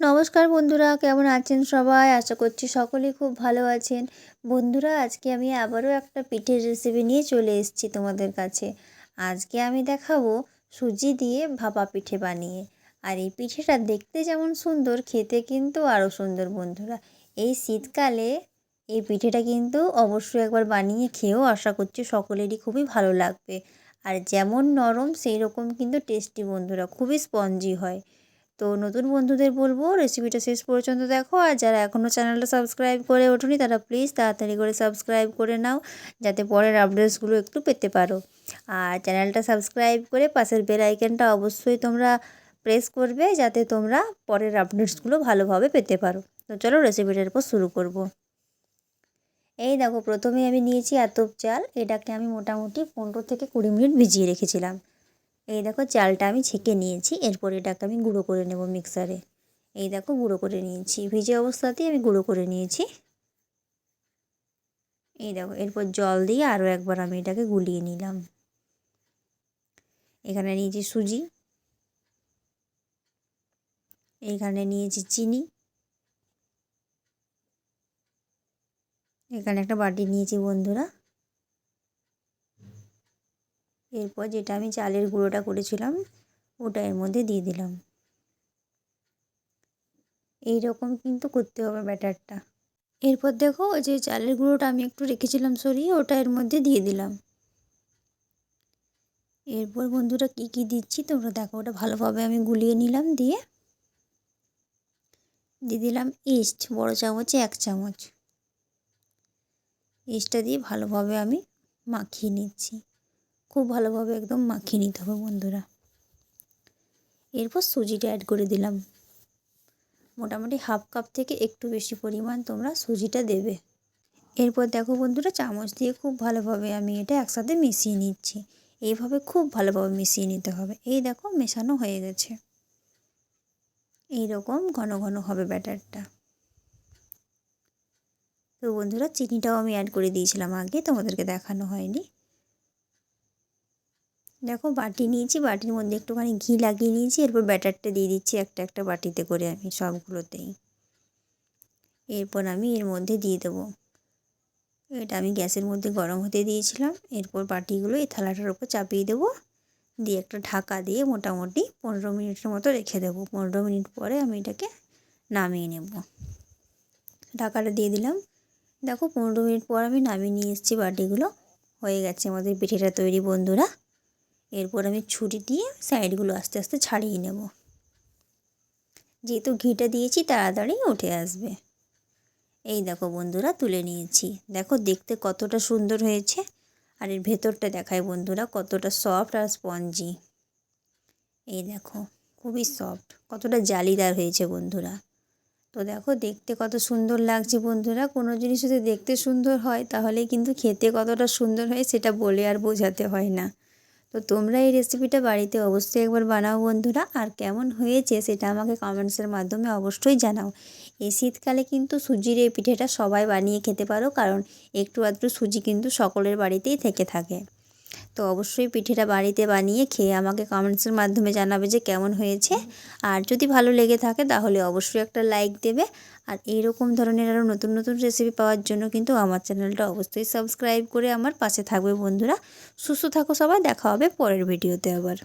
নমস্কার বন্ধুরা, কেমন আছেন সবাই? আশা করছি সকলেই খুব ভালো আছেন। বন্ধুরা, আজকে আমি আবারও একটা পিঠের রেসিপি নিয়ে চলে এসেছি তোমাদের কাছে। আজকে আমি দেখাবো সুজি দিয়ে ভাপা পিঠে বানিয়ে। আর এই পিঠেটা দেখতে যেমন সুন্দর, খেতে কিন্তু আরও সুন্দর বন্ধুরা। এই শীতকালে এই পিঠেটা কিন্তু অবশ্যই একবার বানিয়ে খেয়েও আশা করছি সকলেরই খুবই ভালো লাগবে। আর যেমন নরম সেই রকম কিন্তু টেস্টি বন্ধুরা, খুবই স্পঞ্জি হয়। তো নতুন বন্ধুদের বলব রেসিপিটা শেষ পর্যন্ত দেখো। আর যারা এখনও চ্যানেলটা সাবস্ক্রাইব করে ওঠুনি, তারা প্লিজ তাড়াতাড়ি করে সাবস্ক্রাইব করে নাও, যাতে পরের আপডেটসগুলো একটু পেতে পারো। আর চ্যানেলটা সাবস্ক্রাইব করে পাশের বেল আইকনটা অবশ্যই তোমরা প্রেস করবে, যাতে তোমরা পরের আপডেটসগুলো ভালোভাবে পেতে পারো। তো চলো রেসিপিটার উপর শুরু করব। এই দেখো, প্রথমে আমি নিয়েছি আতপ চাল। এটাকে আমি মোটামুটি পনেরো থেকে কুড়ি মিনিট ভিজিয়ে রেখেছিলাম। এই দেখো চালটা আমি ছেঁকে নিয়েছি, এরপর এটাকে আমি গুঁড়ো করে নেব মিক্সারে। এই দেখো গুঁড়ো করে নিয়েছি, ভিজে অবস্থাতেই আমি গুঁড়ো করে নিয়েছি। এই দেখো, এরপর জল দিয়ে আরও একবার আমি এটাকে গুলিয়ে নিলাম। এখানে নিয়েছি সুজি, এখানে নিয়েছি চিনি, এখানে একটা বাটি নিয়েছি বন্ধুরা। এরপর যেটা আমি চালের গুঁড়োটা করেছিলাম, ওটা এর মধ্যে দিয়ে দিলাম। এই রকম কিন্তু করতে হবে ব্যাটারটা। এরপর দেখো যে চালের গুঁড়োটা আমি একটু রেখেছিলাম সরিয়ে ওটা এর মধ্যে দিয়ে দিলাম। এরপর বন্ধুরা কি কি দিচ্ছি তোমরা দেখো, ওটা ভালোভাবে আমি গুলিয়ে নিলাম দিয়ে। দিয়ে দিলাম ইস্ট, বড় চামচে, এক চামচ। ইস্টটা দিয়ে ভালোভাবে আমি মাখিয়ে নিচ্ছি। খুব ভালোভাবে একদম মাখিয়ে নিতে হবে বন্ধুরা। এরপর সুজিটা অ্যাড করে দিলাম। মোটামুটি হাফ কাপ থেকে একটু বেশি পরিমাণ তোমরা সুজিটা দেবে। এরপর দেখো বন্ধুরা, চামচ দিয়ে খুব ভালোভাবে আমি এটা একসাথে মিশিয়ে নিচ্ছি। এইভাবে খুব ভালোভাবে মিশিয়ে নিতে হবে। এই দেখো মেশানো হয়ে গেছে। এই রকম ঘন ঘন হবে ব্যাটারটা। তো বন্ধুরা, চিনিটাও আমি অ্যাড করে দিয়েছিলাম আগে, তোমাদেরকে দেখানো হয়নি। দেখো বাটি নিয়েছি, বাটির মধ্যে একটুখানি ঘি লাগিয়ে নিয়েছি, এরপর ব্যাটারটা দিয়ে দিচ্ছি একটা একটা বাটিতে করে আমি সবগুলোতেই। এরপর আমি এর মধ্যে দিয়ে দেবো। এটা আমি গ্যাসের মধ্যে গরম হতে দিয়েছিলাম, এরপর বাটিগুলো এই থালাটার উপর চাপিয়ে দেবো। দিয়ে একটা ঢাকা দিয়ে মোটামুটি পনেরো মিনিটের মতো রেখে দেবো। পনেরো মিনিট পরে আমি এটাকে নামিয়ে নেব। ঢাকাটা দিয়ে দিলাম। দেখো পনেরো মিনিট পর আমি নামিয়ে নিয়ে এসেছি বাটিগুলো। হয়ে গেছে আমাদের পিঠেটা তৈরি বন্ধুরা। এরপর আমি ছুরি দিয়ে সাইডগুলো আস্তে আস্তে ছাড়িয়ে নেব। যেহেতু ঘিটা দিয়েছি, তাড়াতাড়ি উঠে আসবে। এই দেখো বন্ধুরা, তুলে নিয়েছি। দেখো দেখতে কতটা সুন্দর হয়েছে। আর এর ভেতরটা দেখায় বন্ধুরা, কতটা সফট আর স্পঞ্জি। এই দেখো, খুবই সফট, কতটা জালিদার হয়েছে বন্ধুরা। তো দেখো দেখতে কত সুন্দর লাগছে বন্ধুরা। কোনো জিনিস যদি দেখতে সুন্দর হয়, তাহলে কিন্তু খেতে কতটা সুন্দর হয় সেটা বলে আর বোঝাতে হয় না। তো তোমরা এই রেসিপিটা বাড়িতে অবশ্যই একবার বানাও বন্ধুরা। আর কেমন হয়েছে সেটা আমাকে কমেন্টসের মাধ্যমে অবশ্যই জানাও। এই শীতকালে কিন্তু সুজির এই পিঠেটা সবাই বানিয়ে খেতে পারো, কারণ একটু আধটু সুজি কিন্তু সকলের বাড়িতেই থেকে থাকে। তো অবশ্যই পিঠেটা বাড়িতে বানিয়ে খেয়ে আমাকে কমেন্টসের মাধ্যমে জানাবে যে কেমন হয়েছে। আর যদি ভালো লেগে থাকে তাহলে অবশ্যই একটা লাইক দেবে। আর এইরকম ধরনের আরও নতুন নতুন রেসিপি পাওয়ার জন্য কিন্তু আমার চ্যানেলটা অবশ্যই সাবস্ক্রাইব করে আমার পাশে থাকবে বন্ধুরা। সুস্থ থাকো সবাই, দেখা হবে পরের ভিডিওতে আবার।